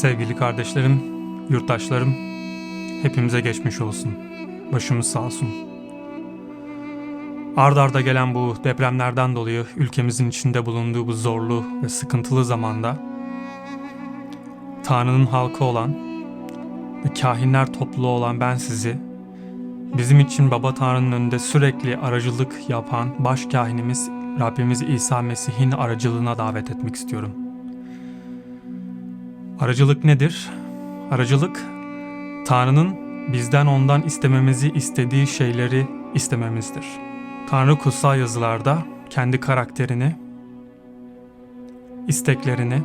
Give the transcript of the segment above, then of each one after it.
Sevgili kardeşlerim, yurttaşlarım, hepimize geçmiş olsun. Başımız sağ olsun. Ard arda gelen bu depremlerden dolayı ülkemizin içinde bulunduğu bu zorlu ve sıkıntılı zamanda Tanrı'nın halkı olan ve kahinler topluluğu olan ben sizi bizim için Baba Tanrı'nın önünde sürekli aracılık yapan baş kahinimiz Rabbimiz İsa Mesih'in aracılığına davet etmek istiyorum. Aracılık nedir? Aracılık, Tanrı'nın bizden ondan istememizi istediği şeyleri istememizdir. Tanrı kutsal yazılarda kendi karakterini, isteklerini,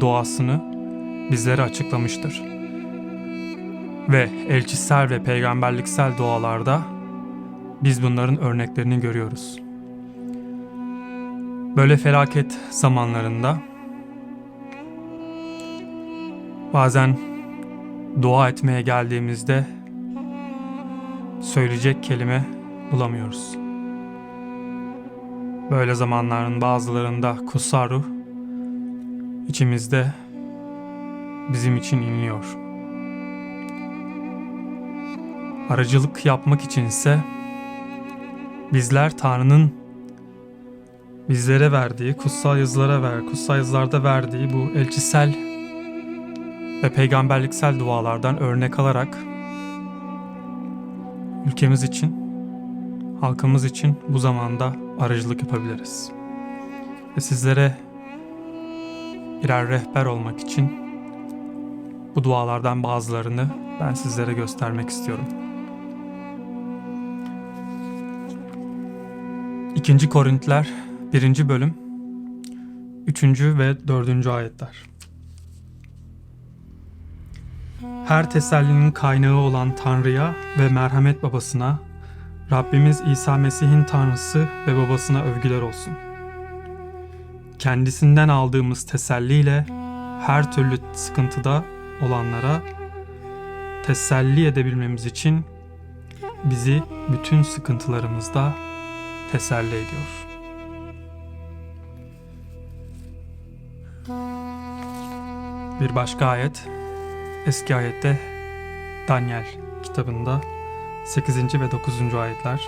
doğasını bizlere açıklamıştır. Ve elçisel ve peygamberliksel dualarda biz bunların örneklerini görüyoruz. Böyle felaket zamanlarında Bazen dua etmeye geldiğimizde söyleyecek kelime bulamıyoruz. Böyle zamanların bazılarında kutsal ruh içimizde bizim için inliyor. Aracılık yapmak için ise bizler Tanrı'nın bizlere verdiği, kutsal yazılara ver, kutsal yazılarda verdiği bu elçisel ve peygamberliksel dualardan örnek alarak ülkemiz için, halkımız için bu zamanda aracılık yapabiliriz. Ve sizlere birer rehber olmak için bu dualardan bazılarını ben sizlere göstermek istiyorum. 2. Korintiler 1. bölüm 3. ve 4. ayetler. Her tesellinin kaynağı olan Tanrı'ya ve merhamet babasına, Rabbimiz İsa Mesih'in Tanrısı ve babasına övgüler olsun. Kendisinden aldığımız teselliyle her türlü sıkıntıda olanlara teselli edebilmemiz için bizi bütün sıkıntılarımızda teselli ediyor. Bir başka ayet Eski ayette Daniel kitabında 8. ve 9. ayetler.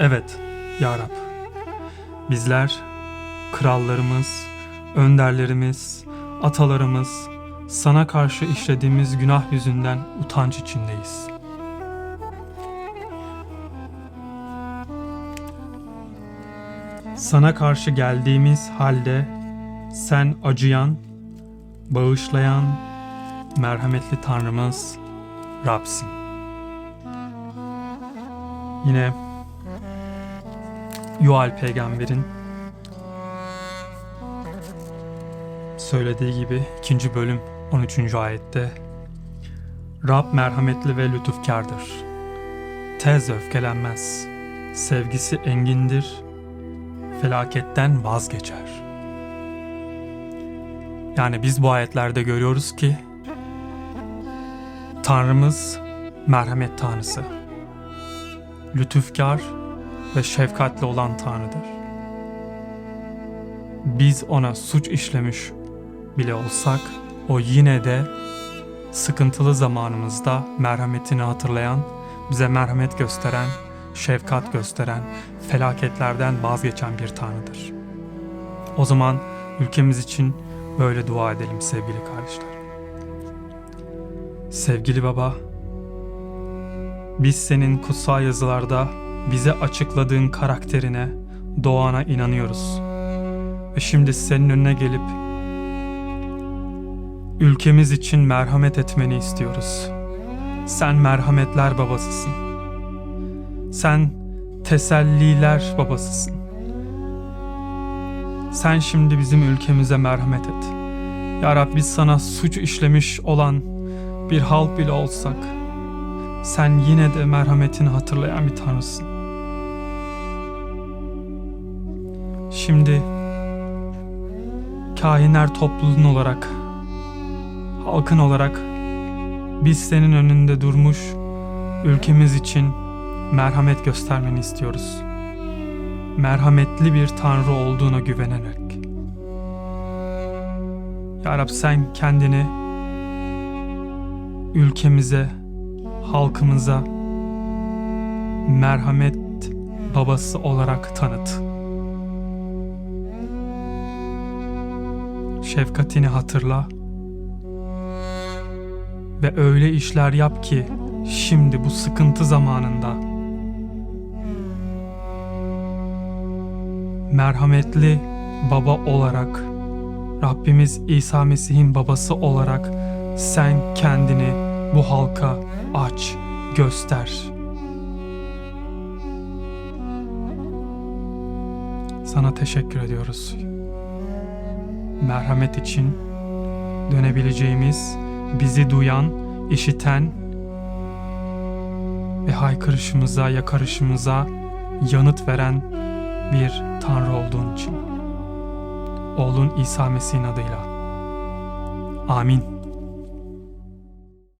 Evet, Ya Rab, bizler, krallarımız, önderlerimiz, atalarımız, sana karşı işlediğimiz günah yüzünden utanç içindeyiz. Sana karşı geldiğimiz halde sen acıyan, bağışlayan, merhametli Tanrımız Rab'sin. Yine Yuhal peygamberin söylediği gibi 2. bölüm 13. ayette Rab merhametli ve lütufkardır. Tez öfkelenmez. Sevgisi engindir. Felaketten vazgeçer. Yani biz bu ayetlerde görüyoruz ki Tanrımız merhamet tanrısı. Lütufkar ve şefkatli olan Tanrı'dır. Biz ona suç işlemiş bile olsak o yine de sıkıntılı zamanımızda merhametini hatırlayan, bize merhamet gösteren, şefkat gösteren, felaketlerden vazgeçen bir Tanrı'dır. O zaman ülkemiz için böyle dua edelim sevgili kardeşler. Sevgili Baba, biz senin kutsal yazılarda bize açıkladığın karakterine, doğana inanıyoruz. Ve şimdi senin önüne gelip ülkemiz için merhamet etmeni istiyoruz. Sen merhametler babasısın. Sen teselliler babasısın. Sen şimdi bizim ülkemize merhamet et. Ya Rab biz sana suç işlemiş olan bir halk bile olsak, sen yine de merhametini hatırlayan bir tanrısın. Şimdi kahinler topluluğun olarak, halkın olarak biz senin önünde durmuş ülkemiz için merhamet göstermeni istiyoruz. Merhametli bir tanrı olduğuna güvenerek. Ya Rab sen kendini ülkemize, halkımıza merhamet babası olarak tanıt. Şefkatini hatırla ve öyle işler yap ki şimdi bu sıkıntı zamanında merhametli baba olarak Rabbimiz İsa Mesih'in babası olarak sen kendini bu halka aç, göster. Sana teşekkür ediyoruz. Merhamet için dönebileceğimiz, bizi duyan, işiten ve haykırışımıza, yakarışımıza yanıt veren bir Tanrı olduğun için. Oğlun İsa Mesih'in adıyla. Amin.